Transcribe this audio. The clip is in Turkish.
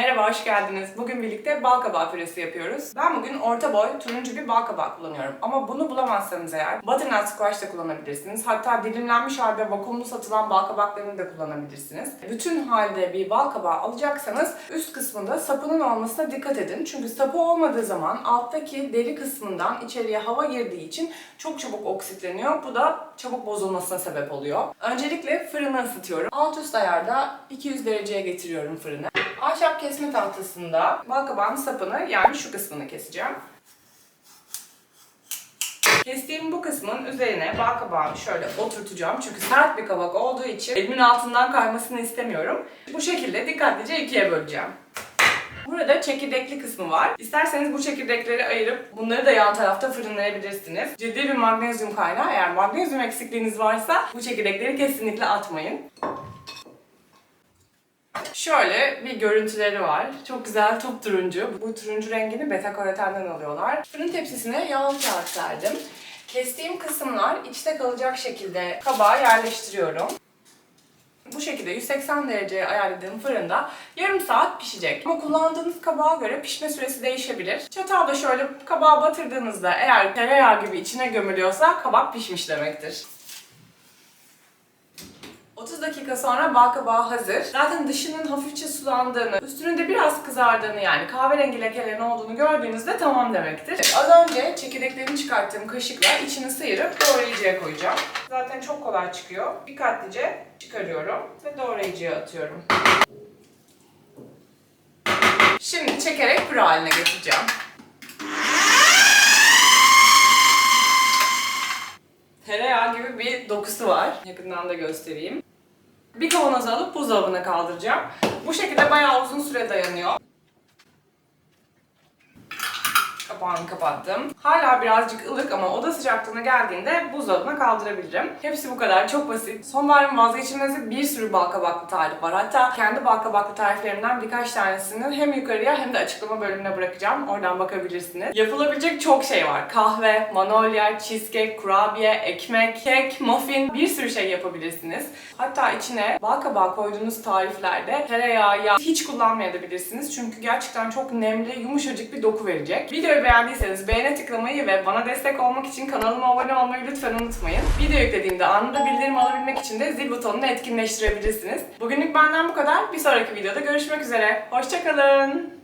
Merhaba, hoş geldiniz. Bugün birlikte bal kabağı püresi yapıyoruz. Ben bugün orta boy, turuncu bir bal kabağı kullanıyorum. Ama bunu bulamazsanız eğer butternut squash da kullanabilirsiniz. Hatta dilimlenmiş halde vakumlu satılan bal kabaklarını da kullanabilirsiniz. Bütün halde bir bal kabağı alacaksanız üst kısmında sapının olmasına dikkat edin. Çünkü sapı olmadığı zaman alttaki deri kısmından içeriye hava girdiği için çok çabuk oksitleniyor. Bu da çabuk bozulmasına sebep oluyor. Öncelikle fırını ısıtıyorum. Alt üst ayarda 200 dereceye getiriyorum fırını. Ahşap kesme tahtasında balkabağın sapını yani şu kısmını keseceğim. Kestiğim bu kısmın üzerine balkabağını şöyle oturtacağım. Çünkü sert bir kabak olduğu için elimin altından kaymasını istemiyorum. Bu şekilde dikkatlice ikiye böleceğim. Burada çekirdekli kısmı var. İsterseniz bu çekirdekleri ayırıp bunları da yan tarafta fırınlayabilirsiniz. Ciddi bir magnezyum kaynağı. Eğer magnezyum eksikliğiniz varsa bu çekirdekleri kesinlikle atmayın. Şöyle bir görüntüleri var. Çok güzel top turuncu. Bu turuncu rengini beta karoten'den alıyorlar. Fırın tepsisine yağlı kağıt serdim. Kestiğim kısımlar içte kalacak şekilde kabağa yerleştiriyorum. Bu şekilde 180 dereceye ayarladığım fırında yarım saat pişecek. Ama kullandığınız kabağa göre pişme süresi değişebilir. Çatalla şöyle kabağa batırdığınızda eğer tereyağı gibi içine gömülüyorsa kabak pişmiş demektir. 30 dakika sonra bal kabağı hazır. Zaten dışının hafifçe sulandığını, üstünün de biraz kızardığını yani kahverengi lekelerin olduğunu gördüğünüzde tamam demektir. Az önce çekirdeklerini çıkarttığım kaşıkla içini sıyırıp doğrayıcıya koyacağım. Zaten çok kolay çıkıyor. Dikkatlice çıkarıyorum ve doğrayıcıya atıyorum. Şimdi çekerek püre haline getireceğim. Tereyağı gibi bir dokusu var. Yakından da göstereyim. Bir kavanoz alıp buzdolabına kaldıracağım. Bu şekilde bayağı uzun süre dayanıyor. Kapağını kapattım. Hala birazcık ılık ama oda sıcaklığına geldiğinde buzdolabına kaldırabilirim. Hepsi bu kadar. Çok basit. Sonbaharın vazgeçilmezi bir sürü bal kabaklı tarif var. Hatta kendi bal kabaklı tariflerimden birkaç tanesini hem yukarıya hem de açıklama bölümüne bırakacağım. Oradan bakabilirsiniz. Yapılabilecek çok şey var. Kahve, manolya, cheesecake, kurabiye, ekmek, kek, muffin bir sürü şey yapabilirsiniz. Hatta içine bal kabağı koyduğunuz tariflerde tereyağı, yağ hiç kullanmayabilirsiniz. Çünkü gerçekten çok nemli, yumuşacık bir doku verecek. Beğendiyseniz beğene tıklamayı ve bana destek olmak için kanalıma abone olmayı lütfen unutmayın. Video yüklediğimde anında bildirim alabilmek için de zil butonunu etkinleştirebilirsiniz. Bugünlük benden bu kadar. Bir sonraki videoda görüşmek üzere. Hoşçakalın.